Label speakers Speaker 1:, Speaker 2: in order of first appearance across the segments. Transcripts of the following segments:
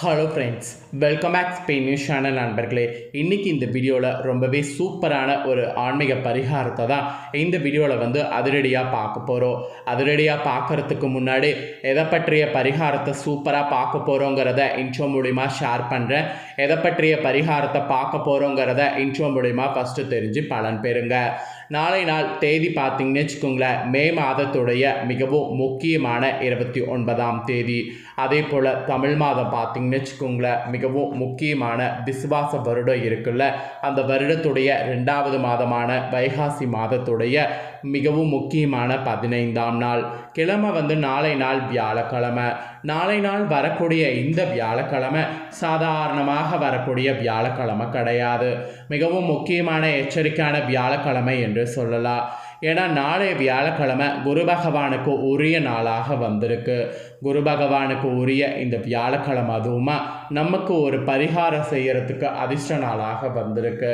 Speaker 1: Hello friends welcome back Spain news channel நண்பர்களே. இன்றைக்கி இந்த வீடியோவில் ரொம்பவே சூப்பரான ஒரு ஆன்மீக பரிகாரத்தை தான் இந்த வீடியோவில் வந்து அதிரடியாக பார்க்க போகிறோம் அதிரடியாக பார்க்குறதுக்கு முன்னாடி எதை பற்றிய பரிகாரத்தை சூப்பராக பார்க்க போகிறோங்கிறத இன்ட்ரோ மூலிமா ஷேர் பண்ணுறேன் எதை பற்றிய பரிகாரத்தை பார்க்க போகிறோங்கிறத இன்ட்ரோ மூலிமா ஃபஸ்ட்டு தெரிஞ்சு பலன் பெறுங்க. நாளை நாள் தேதி பார்த்தீங்கன்னு வச்சுக்கோங்களேன் மே மாதத்துடைய மிகவும் முக்கியமான இருபத்தி ஒன்பதாம் தேதி. அதே போல் தமிழ் மாதம் பார்த்தீங்கன்னு வச்சுக்கோங்களேன் மிகவும் முக்கியமான விசுவாச வருடம் இருக்குல்ல. அந்த வருடத்துடைய ரெண்டாவது மாதமான வைகாசி மாதத்துடைய மிகவும் முக்கியமான பதினைந்தாம் நாள். கிழமை வந்து நாளை நாள் வியாழக்கிழமை. நாளை நாள் வரக்கூடிய இந்த வியாழக்கிழமை சாதாரணமாக வரக்கூடிய வியாழக்கிழமை கிடையாது. மிகவும் முக்கியமான எச்சரிக்கையான வியாழக்கிழமை என்று சொல்லலாம். ஏன்னா நாளைய வியாழக்கிழமை குரு பகவானுக்கு உரிய நாளாக வந்திருக்கு. குரு பகவானுக்கு உரிய இந்த வியாழக்கிழமை அதுவுமா நமக்கு ஒரு பரிகாரம் செய்யறதுக்கு அதிர்ஷ்ட நாளாக வந்திருக்கு.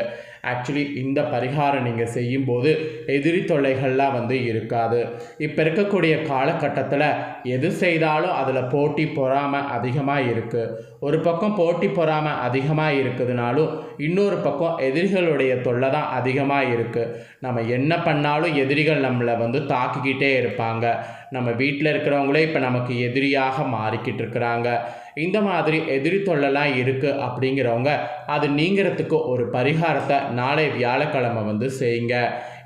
Speaker 1: ஆக்சுவலி இந்த பரிகாரம் நீங்கள் செய்யும்போது எதிரி தொல்லைகள்லாம் வந்து இருக்காது. இப்போ இருக்கக்கூடிய காலகட்டத்தில் எது செய்தாலும் அதில் போட்டி பொறாமல் அதிகமாக இருக்குது ஒரு பக்கம் போட்டி பொறாமல் அதிகமாக இருக்குதுனாலும் இன்னொரு பக்கம் எதிரிகளுடைய தொல்லை தான் அதிகமாக இருக்குது நம்ம என்ன பண்ணாலும் எதிரிகள் நம்மளை வந்து தாக்கிக்கிட்டே இருப்பாங்க. நம்ம வீட்டில் இருக்கிறவங்களே இப்போ நமக்கு எதிரியாக மாறிக்கிட்டு இருக்கிறாங்க. இந்த மாதிரி எதிரி தொல்லைலாம் இருக்குது அப்படிங்கிறவங்க அது நீங்கிறதுக்கு ஒரு பரிகாரத்தை நாளை வியாழக்கிழமை வந்து செய்யுங்க.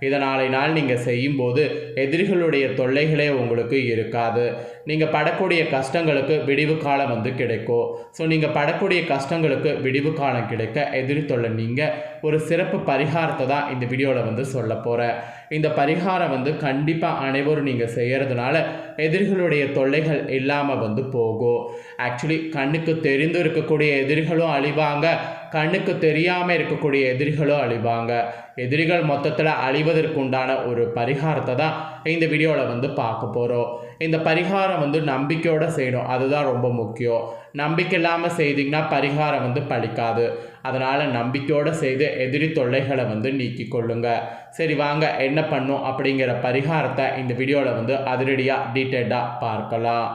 Speaker 1: இதை நாளை நாள் நீங்கள் செய்யும்போது எதிரிகளுடைய தொல்லைகளே உங்களுக்கு இருக்காது. நீங்கள் படக்கூடிய கஷ்டங்களுக்கு விடிவு காலம் வந்து கிடைக்கும். ஸோ நீங்கள் படக்கூடிய கஷ்டங்களுக்கு விடிவு காலம் கிடைக்க எதிரி தொல்லை நீங்கள் ஒரு சிறப்பு பரிகாரத்தை தான் இந்த வீடியோவில் வந்து சொல்ல போகிறேன் இந்த பரிகாரம் வந்து கண்டிப்பாக அனைவரும் நீங்கள் செய்கிறதுனால எதிரிகளுடைய தொல்லைகள் இல்லாமல் வந்து போகும். ஆக்சுவலி கண்ணுக்கு தெரிந்து இருக்கக்கூடிய எதிரிகளும் அழிவாங்க. கண்ணுக்கு தெரியாமல் இருக்கக்கூடிய எதிரிகளும் அழிவாங்க. எதிரிகள் மொத்தத்தில் அழிவதற்குண்டான ஒரு பரிகாரத்தை தான் இந்த வீடியோவில் வந்து பார்க்க போகிறோம் இந்த பரிகாரம் வந்து நம்பிக்கையோடு செய்யணும். அதுதான் ரொம்ப முக்கியம். நம்பிக்கை இல்லாமல் செய்திங்கன்னா பரிகாரம் வந்து பழிக்காது. அதனால் நம்பிக்கையோடு செய்து எதிரி தொல்லைகளை வந்து நீக்கி கொள்ளுங்க. சரி வாங்க என்ன பண்ணும் அப்படிங்கிற பரிகாரத்தை இந்த வீடியோவில் வந்து அதிரடியாக டீட்டெயில்டாக பார்க்கலாம்.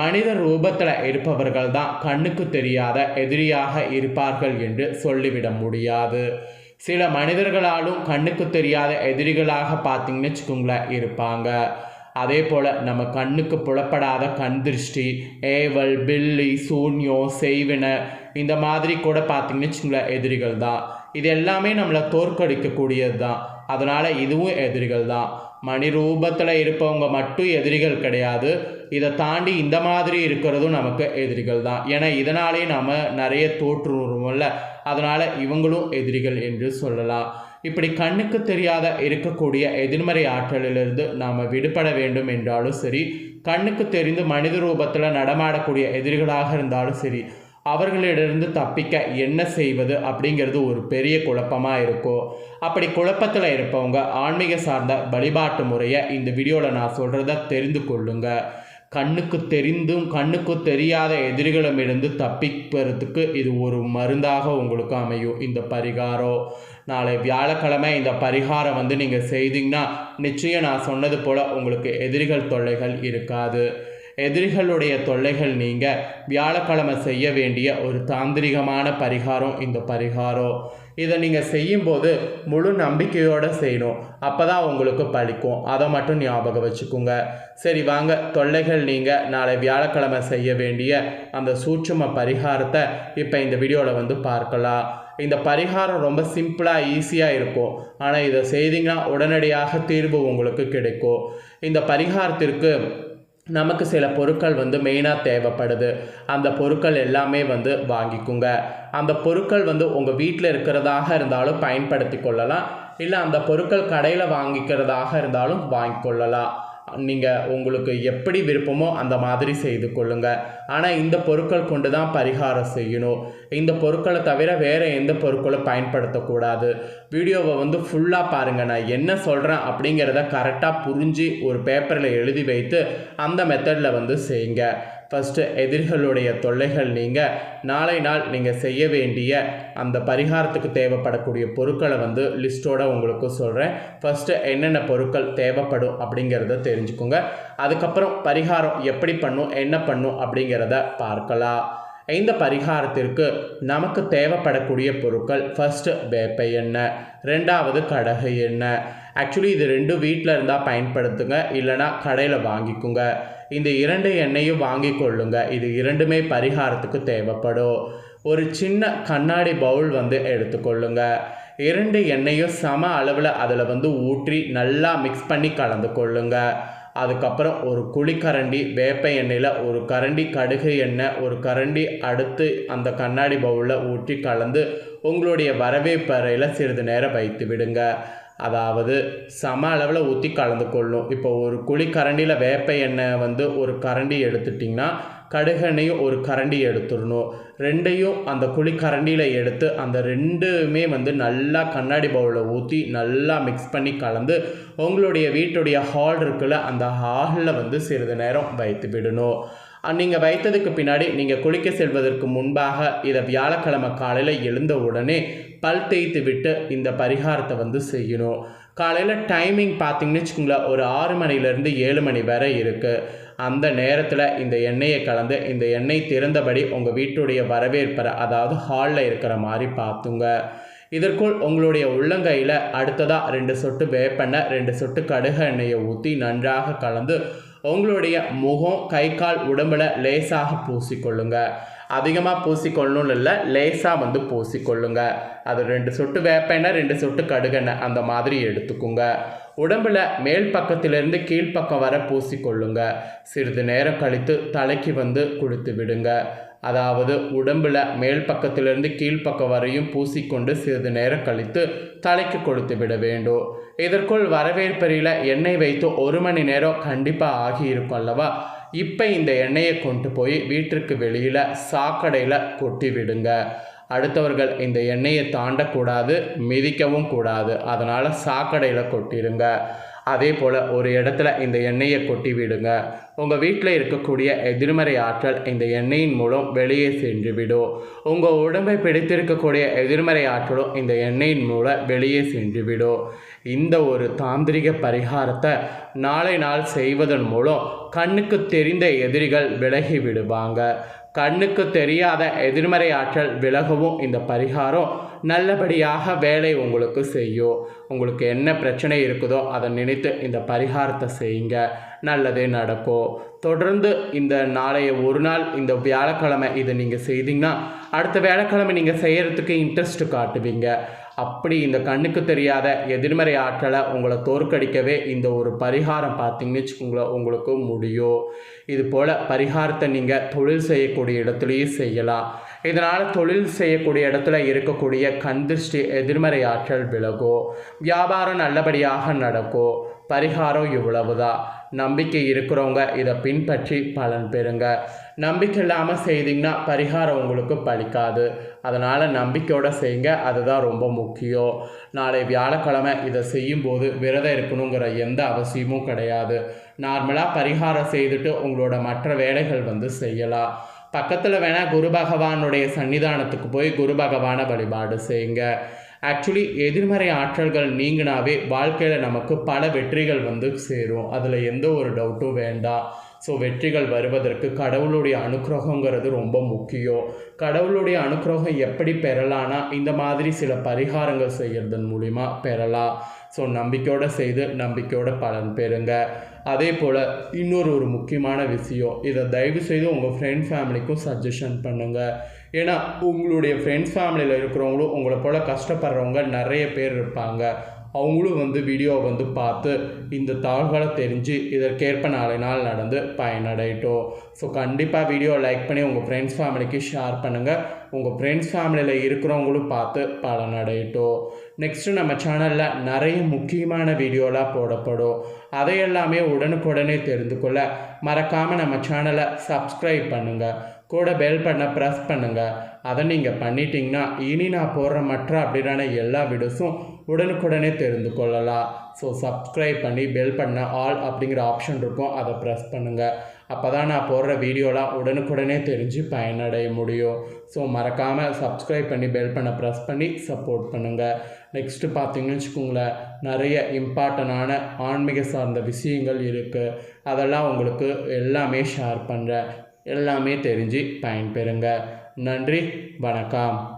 Speaker 1: மனித ரூபத்தில் இருப்பவர்கள் தான் கண்ணுக்கு தெரியாத எதிரியாக இருப்பார்கள் என்று சொல்லிவிட முடியாது. சில மனிதர்களாலும் கண்ணுக்கு தெரியாத எதிரிகளாக பார்த்தீங்கன்னு வச்சுக்கோங்களேன் இருப்பாங்க. அதே போல் நம்ம கண்ணுக்கு புலப்படாத கண் திருஷ்டி ஏவல் பில்லி சூன்யம் செய்வினை இந்த மாதிரி கூட பார்த்தீங்கன்னு வச்சுக்கோங்களேன் எதிரிகள் தான். இது எல்லாமே நம்மளை தோற்கடிக்கக்கூடியது தான். அதனால் இதுவும் எதிரிகள் தான். மணி ரூபத்தில் இருப்பவங்க மட்டும் எதிரிகள் கிடையாது. இதை தாண்டி இந்த மாதிரி இருக்கிறதும் நமக்கு எதிரிகள் தான். ஏன்னா இதனாலே நம்ம நிறைய தோற்றுவோம்ல அதனால் இவங்களும் எதிரிகள் என்று சொல்லலாம். இப்படி கண்ணுக்கு தெரியாத இருக்கக்கூடிய எதிர்மறை ஆற்றலிலிருந்து நாம் விடுபட வேண்டும் என்றாலும் சரி கண்ணுக்கு தெரிந்து மனித ரூபத்தில் நடமாடக்கூடிய எதிரிகளாக இருந்தாலும் சரி அவர்களிடமிருந்து தப்பிக்க என்ன செய்வது அப்படிங்கிறது ஒரு பெரிய குழப்பமாக இருக்கும் அப்படி குழப்பத்தில் இருப்பவங்க ஆன்மீக சார்ந்த வழிபாட்டு முறையை இந்த வீடியோவில் நான் சொல்கிறத தெரிந்து கொள்ளுங்க. கண்ணுக்கு தெரிந்தும் கண்ணுக்கு தெரியாத எதிரிகளிடமிருந்து தப்பிப்பதற்கு இது ஒரு மருந்தாக உங்களுக்கு அமையும். இந்த பரிகாரம். நாளை வியாழக்கிழமை இந்த பரிகாரம் வந்து நீங்கள் செய்தீங்கன்னா நிச்சயம் நான் சொன்னது போல் உங்களுக்கு எதிரிகள் தொல்லைகள் இருக்காது. எதிரிகளுடைய தொல்லைகள் நீங்க வியாழக்கிழமை செய்ய வேண்டிய ஒரு தாந்திரிகமான பரிகாரம் இந்த பரிகாரம். இதை நீங்கள் செய்யும்போது முழு நம்பிக்கையோடு செய்யணும். அப்போ தான் உங்களுக்கு பழிக்கும். அதை மட்டும் ஞாபகம் வச்சுக்கோங்க. சரி வாங்க. தொல்லைகள் நீங்கள் நாளை வியாழக்கிழமை செய்ய வேண்டிய அந்த சூட்சும பரிகாரத்தை இப்போ இந்த வீடியோவில் வந்து பார்க்கலாம். இந்த பரிகாரம் ரொம்ப சிம்பிளாக ஈஸியாக இருக்கும். ஆனால் இதை செய்தீங்கன்னா உடனடியாக தீர்வு உங்களுக்கு கிடைக்கும். இந்த பரிகாரத்திற்கு நமக்கு சில பொருட்கள் வந்து மெயினாக தேவைப்படுது. அந்த பொருட்கள் எல்லாமே வந்து வாங்கிக்குங்க. அந்த பொருட்கள் வந்து உங்கள் வீட்டில் இருக்கிறதாக இருந்தாலும் பயன்படுத்தி கொள்ளலாம். இல்லை அந்த பொருட்கள் கடையில் வாங்கிக்கிறதாக இருந்தாலும் வாங்கிக்கொள்ளலாம் நீங்கள் உங்களுக்கு எப்படி விருப்பமோ அந்த மாதிரி செய்து கொள்ளுங்கள் ஆனால் இந்த பொருட்கள் கொண்டு தான் பரிகாரம் செய்யணும். இந்த பொருட்களை தவிர வேறு எந்த பொருட்களும் பயன்படுத்தக்கூடாது. வீடியோவை வந்து ஃபுல்லாக பாருங்கள் நான் என்ன சொல்கிறேன் அப்படிங்கிறத கரெக்டாக புரிஞ்சு ஒரு பேப்பரில் எழுதி வைத்து அந்த மெத்தடில் வந்து செய்யுங்க. ஃபஸ்ட்டு எதிரிகளுடைய தொல்லைகள் நீங்கள் நாளை நாள் நீங்கள் செய்ய வேண்டிய அந்த பரிகாரத்துக்கு தேவைப்படக்கூடிய பொருட்களை வந்து லிஸ்ட்டோட உங்களுக்கு சொல்கிறேன் ஃபஸ்ட்டு என்னென்ன பொருட்கள் தேவைப்படும் அப்படிங்கிறத தெரிஞ்சுக்கோங்க. அதுக்கப்புறம் பரிகாரம் எப்படி பண்ணும் என்ன பண்ணும் அப்படிங்கிறத பார்க்கலாம். இந்த பரிகாரத்திற்கு நமக்கு தேவைப்படக்கூடிய பொருட்கள் ஃபர்ஸ்ட் வேப்ப எண்ணெய் ரெண்டாவது கடகு எண்ணெய். ஆக்சுவலி இது ரெண்டு வீட்டில் இருந்தால் பயன்படுத்துங்க இல்லைனா கடையில் வாங்கிக்குங்க. இந்த இரண்டு எண்ணெயும் வாங்கி கொள்ளுங்க இது இரண்டுமே பரிகாரத்துக்கு தேவைப்படும். ஒரு சின்ன கண்ணாடி பவுல் வந்து எடுத்துக்கொள்ளுங்கள் இரண்டு எண்ணெயும் சம அளவில் அதில் வந்து ஊற்றி நல்லா மிக்ஸ் பண்ணி கலந்து கொள்ளுங்க. அதுக்கப்புறம் ஒரு குழிக்கரண்டி வேப்ப எண்ணெயில் ஒரு கரண்டி கடுகு எண்ணெய் ஒரு கரண்டி அடுத்து அந்த கண்ணாடி பவுலில் ஊற்றி கலந்து உங்களுடைய வரவேற்பறையில் சிறிது நேரம் வைத்து விடுங்க. அதாவது சம அளவில் ஊற்றி கலந்து கொள்ளும் இப்போ ஒரு குழி கரண்டியில் வேப்ப எண்ணெய் வந்து ஒரு கரண்டி எடுத்துட்டிங்கன்னா கடுகெண்ணையும் ஒரு கரண்டி எடுத்துடணும். ரெண்டையும் அந்த குழி கரண்டியில் எடுத்து அந்த ரெண்டுமே வந்து நல்லா கண்ணாடி பவுலில் ஊற்றி நல்லா மிக்ஸ் பண்ணி கலந்து உங்களுடைய வீட்டுடைய ஹால் இருக்குல்ல அந்த ஹாலில் வந்து சிறிது நேரம் வைத்து விடணும். நீங்கள் வைத்ததுக்கு பின்னாடி நீங்கள் குளிக்க செல்வதற்கு முன்பாக இதை வியாழக்கிழமை காலையில் எழுந்த உடனே பல் தேய்த்து விட்டு இந்த பரிகாரத்தை வந்து செய்யணும். காலையில் டைமிங் பார்த்தீங்கன்னு வச்சுக்கோங்களேன் ஒரு ஆறு மணிலேருந்து ஏழு மணி வரை இருக்குது அந்த நேரத்தில் இந்த எண்ணெயை கலந்து இந்த எண்ணெய் திறந்தபடி உங்கள் வீட்டுடைய வரவேற்பறை அதாவது ஹாலில் இருக்கிற மாதிரி பார்த்துங்க இதற்குள் உங்களுடைய உள்ளங்கையில் அடுத்ததாக ரெண்டு சொட்டு வேப்பெண்ணெய் ரெண்டு சொட்டு கடுகு எண்ணெயை ஊற்றி நன்றாக கலந்து உங்களுடைய முகம் கை கால் உடம்புல லேசாக பூசிக்கொள்ளுங்க. அதிகமாக பூசிக்கொள்ளணும் இல்லை லேசாக வந்து பூசிக்கொள்ளுங்க. அது ரெண்டு சொட்டு வேப்பெண்ணெய் ரெண்டு சொட்டு கடுகெண்ணெய் அந்த மாதிரி எடுத்துக்கோங்க. உடம்புல மேல் பக்கத்திலிருந்து கீழ்ப்பக்கம் வர பூசிக்கொள்ளுங்க. சிறிது நேரம் கழித்து தலைக்கு வந்து கொடுத்து விடுங்க. அதாவது உடம்பில் மேல் பக்கத்திலிருந்து கீழ்ப்பக்கம் வரையும் பூசிக்கொண்டு சிறிது நேரம் கழித்து தலைக்கு கொடுத்து விட வேண்டும். இதற்குள் வரவேற்பறையில் எண்ணெய் வைத்து ஒரு மணி நேரம் கண்டிப்பாக ஆகியிருக்கும் அல்லவா? இப்போ இந்த எண்ணெயை கொண்டு போய் வீட்டிற்கு வெளியில் சாக்கடையில் கொட்டி விடுங்க. அடுத்தவர்கள் இந்த எண்ணெயை தாண்டக்கூடாது மிதிக்கவும் கூடாது. அதனால் சாக்கடையில் கொட்டிடுங்க அதே போல் ஒரு இடத்துல இந்த எண்ணெயை கொட்டி விடுங்க. உங்கள் வீட்டில் இருக்கக்கூடிய எதிர்மறை ஆற்றல் இந்த எண்ணெயின் மூலம் வெளியே சென்று விடும். உங்கள் உடம்பை பிடித்திருக்கக்கூடிய எதிர்மறை ஆற்றலும் இந்த எண்ணெயின் மூலம் வெளியே சென்று விடும். இந்த ஒரு தாந்திரிக பரிகாரத்தை நாளை நாள் செய்வதன் மூலம் கண்ணுக்கு தெரிந்த எதிரிகள் விலகி விடுவாங்க. கண்ணுக்கு தெரியாத எதிர்மறை ஆற்றல் விலகவும் இந்த பரிகாரம் நல்லபடியாக வேலை உங்களுக்கு செய்யும். உங்களுக்கு என்ன பிரச்சனை இருக்குதோ அதை நினைத்து இந்த பரிகாரத்தை செய்யுங்க. நல்லதே நடக்கும். தொடர்ந்து இந்த நாளைய ஒரு நாள் இந்த வியாழக்கிழமை இதை நீங்கள் செய்தீங்கன்னா அடுத்த வியாழக்கிழமை நீங்கள் செய்கிறதுக்கு இன்ட்ரெஸ்ட் காட்டுவீங்க. அப்படி இந்த கண்ணுக்கு தெரியாத எதிர்மறை ஆற்றலை உங்களை தோற்கடிக்கவே இந்த ஒரு பரிகாரம் பார்த்தீங்கன்னு வச்சுக்கோங்களேன் உங்களுக்கு முடியும். இது போல் பரிகாரத்தை நீங்கள் தொழில் செய்யக்கூடிய இடத்துலையும் செய்யலாம். இதனால் தொழில் செய்யக்கூடிய இடத்துல இருக்கக்கூடிய கண் திருஷ்டி எதிர்மறை ஆற்றல் விலகும். வியாபாரம் நல்லபடியாக நடக்கும். பரிகாரம் இவ்வளவுதான் நம்பிக்கை இருக்கிறவங்க இதை பின்பற்றி பலன் பெறுங்க. நம்பிக்கை இல்லாமல் செய்தீங்கன்னா பரிகாரம் உங்களுக்கு பலிக்காது. அதனால் நம்பிக்கையோடு செய்யுங்க. அதுதான் ரொம்ப முக்கியம். நாளை வியாழக்கிழமை இதை செய்யும்போது விரதம் இருக்கணுங்கிற எந்த அவசியமும் கிடையாது. நார்மலாக பரிகாரம் செய்துட்டு உங்களோட மற்ற வேலைகள் வந்து செய்யலாம். பக்கத்தில் வேணால் குரு பகவானுடைய சன்னிதானத்துக்கு போய் குரு பகவானை வழிபாடு செய்யுங்க. ஆக்சுவலி எதிர்மறை ஆற்றல்கள் நீங்கினாவே வாழ்க்கையில் நமக்கு பல வெற்றிகள் வந்து சேரும். அதில் எந்த ஒரு டவுட்டும் வேண்டாம். ஸோ வெற்றிகள் வருவதற்கு கடவுளுடைய அனுக்கிரகங்கிறது ரொம்ப முக்கியம். கடவுளுடைய அனுக்கிரகம் எப்படி பெறலான்னா இந்த மாதிரி சில பரிகாரங்கள் செய்கிறதன் மூலிமா பெறலாம். ஸோ நம்பிக்கையோடு செய்து நம்பிக்கையோட பலன் பெறுங்க. அதே போல் இன்னொரு ஒரு முக்கியமான விஷயம். இதை தயவு செய்து உங்கள் ஃப்ரெண்ட் ஃபேமிலிக்கும் சஜஷன் பண்ணுங்கள் ஏன்னா உங்களுடைய ஃப்ரெண்ட்ஸ் ஃபேமிலியில் இருக்கிறவங்களும் உங்களை போல் கஷ்டப்படுறவங்க நிறைய பேர் இருப்பாங்க. அவங்களும் வந்து வீடியோவை வந்து பார்த்து இந்த தாள்களை தெரிஞ்சு இதற்கேற்ப நாளை நாள் நடந்து பயனடையட்டும். ஸோ கண்டிப்பாக வீடியோ லைக் பண்ணி உங்கள் ஃப்ரெண்ட்ஸ் ஃபேமிலிக்கு ஷேர் பண்ணுங்கள் உங்கள் ஃப்ரெண்ட்ஸ் ஃபேமிலியில் இருக்கிறவங்களும் பார்த்து பலனடையட்டும். நெக்ஸ்ட்டு நம்ம சேனலில் நிறைய முக்கியமான வீடியோலாம் போடப்படும். அதையெல்லாமே உடனுக்குடனே தெரிந்து கொள்ள மறக்காமல் நம்ம சேனலை சப்ஸ்கிரைப் பண்ணுங்கள் கூட பெல் பண்ண ப்ரெஸ் பண்ணுங்கள் அதை நீங்கள் பண்ணிட்டீங்கன்னா இனி நான் போடுற மற்ற அப்படின்னா எல்லா வீடியோஸும் உடனுக்குடனே தெரிந்து கொள்ளலாம். ஸோ சப்ஸ்கிரைப் பண்ணி பெல் பண்ண ஆல் அப்படிங்கிற ஆப்ஷன் இருக்கும். அதை ப்ரெஸ் பண்ணுங்கள் அப்போ தான் நான் போடுற வீடியோலாம் உடனுக்குடனே தெரிஞ்சு பயனடைய முடியும். ஸோ மறக்காமல் சப்ஸ்கிரைப் பண்ணி பெல் பண்ண ப்ரெஸ் பண்ணி சப்போர்ட் பண்ணுங்கள் நெக்ஸ்ட்டு பார்த்தீங்கன்னு வச்சுக்கோங்களேன் நிறைய இம்பார்ட்டண்டான ஆன்மீக சார்ந்த விஷயங்கள் இருக்குது அதெல்லாம் உங்களுக்கு எல்லாமே ஷேர் பண்ணுறேன் எல்லாமே தெரிஞ்சு பயன்பெறுங்க. நன்றி வணக்கம்.